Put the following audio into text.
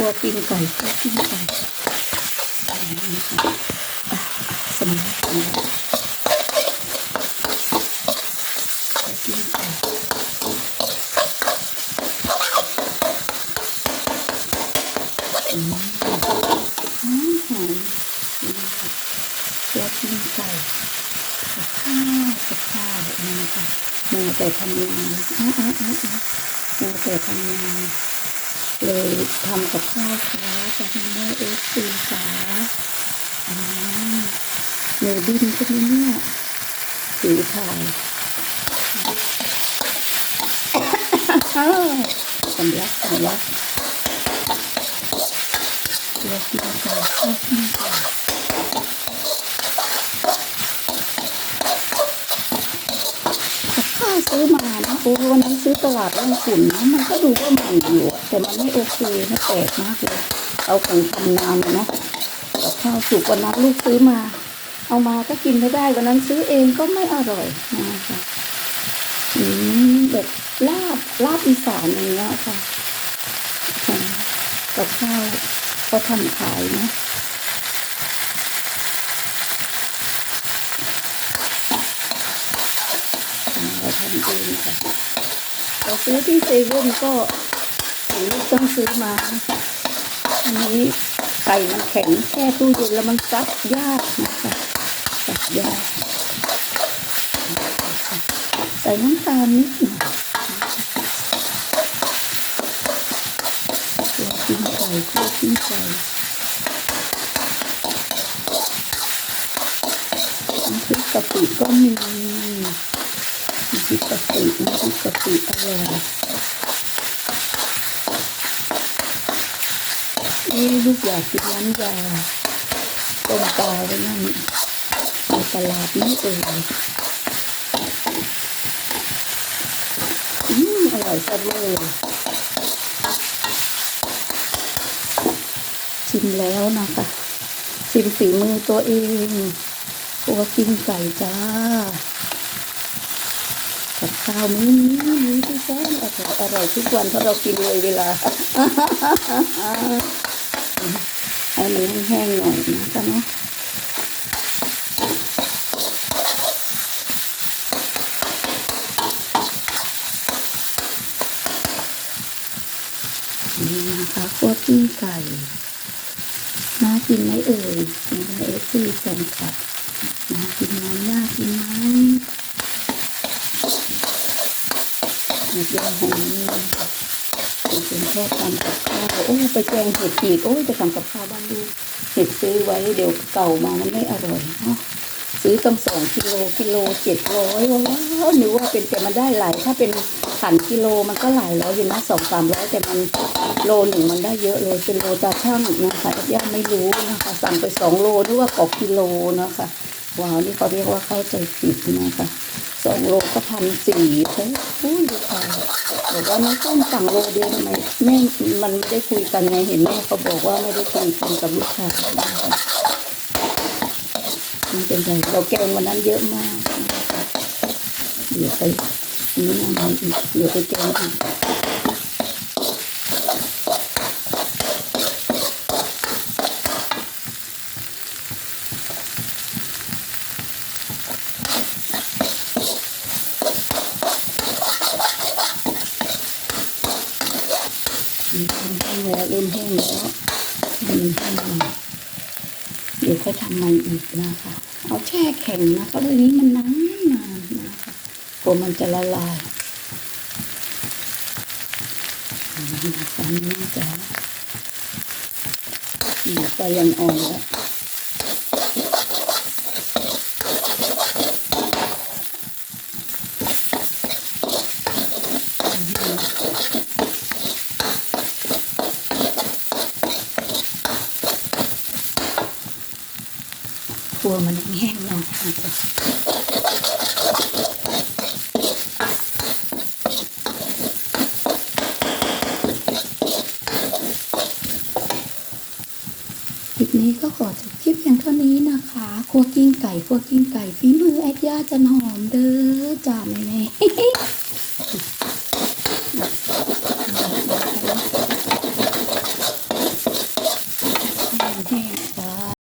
คั่วปิ้งไก่คั่วปิ้งไก่นี่นะคะอะสมัยนี้คั่วปิ้งไก่อืมหอมหอมนี่นะคะคั่วปิ้งไก่กับข้าวกับข้าวแบบนี้นะคะมัวแต่ทำงานอ้าวอ้าวอ้าวอ้าวมัวแต่ทำงาน เลยทำกับข้าวค้าจากแม่เอฟซีขาอ่าหนูดินใช่ไหมเนี่ยถือถ่ายสำลักสำลักตัวกินไก่ชอบกินไก่กับข้าว ซื้อมานะโอ้วันนั้นซื้อตลาดร่องขุนนะมันก็ดูว่าใหมันอยู่แต่มันไม่โอเคมันแปลกมากเลยเอาของทำนานเลยนะกับข้าวสุกวันนั้นลูกซื้อมา เอามาก็กินไม่ได้วันนั้นซื้อเองก็ไม่อร่อยนะคะอืมแบบลาบลาบอีสานอย่างเงี้ยค่ะกับข้าวก็ทำขายนะอ่าเรา ทำเองค่ะเราซื้อที่เซเว่นก็ถึงต้องซื้อมาอันนี้ไก่มันแข็งแช่ตู้เย็นแล้วมันซับยากนะคะซับยากใส่น้ำตาลนิดหน่อยตัวกินไก่ตัวกินไก่น้ำพริกกะปิก็มี น้ำพริกกะปิน้ำพริกกะปิอร่อยนี่ลูกอยากกินน้ำยาต้มปลาไว้นั่นในตลาดนี่เองอืมอร่อยจังเลยชิมแล้วนะคะชิมฝีมือตัวเองตัวกินไก่จ้า ข้าวมื้อนี้มื้อที่แสนอร่อยอร่อยทุกวันเพราะเรากินเลยเวลาให้มันแห้งๆหน่อยนะคะเนาะนี่นะคะคั่วกิ้งไก่น่ากินไหมเอ่ยนี่ค่ะเอฟซีแฟนคลับน่ากินไหมน่ากินไหม เห็ดยาหอมนี่นะคะเป็นชอบทำกับข้าวโอ้ไปแกงเห็ดอีกโอ้ยไปทำกับข้าวบ้านดูเห็ดซื้อไว้เดี๋ยวเก่ามามันไม่อร่อยเนาะซื้อตั้งสองกิโลกิโลเจ็ดร้อยว้าวนึกว่าเป็นแต่มันได้หลายถ้าเป็นขันกิโลมันก็หลายร้อยอยู่นะสองสามร้อยแต่มันโลหนึ่งมันได้เยอะเลยเป็นโลตาช่างนะคะย่าไม่รู้นะคะ สั่งไปสองโลนึกว่าต่อกิโลนะคะว้าวนี่เขาเรียกว่าเข้าใจผิดนะคะ สองโลก็พันสี่เฮ้ยดูค่ะบอกว่าน้องต้นสั่งโลเดียวทำไมแม่มันไม่ได้คุยกันไงเห็นแม่เขาบอกว่าไม่ได้คุยกันกับลูกค้าไม่เป็นไรเราแกงวันนั้นเยอะมากนะคะเดี๋ยวไปนี่นะอีกเดี๋ยวไปแกงอีก แห้งแล้วเริ่มแห้งแล้วเริ่มแห้งแล้วเดี๋ยวค่อยทำใหม่อีกนะคะเอาแช่แข็งนะเพราะเรื่องนี้มันนานนานนะคะกลัวมันจะละลายอันนี้นะคะนี่น่าจะยังอ่อนแล้ว วมันยังแห้งหน่อยนะคลิปนี้ก็ขอจบคลิปเพียงเท่านี้นะคะครัวกิ้งไก่ครัวกิ้งไก่ฝีมือแอดย่าจันหอมเด้อจ้าแม่แม่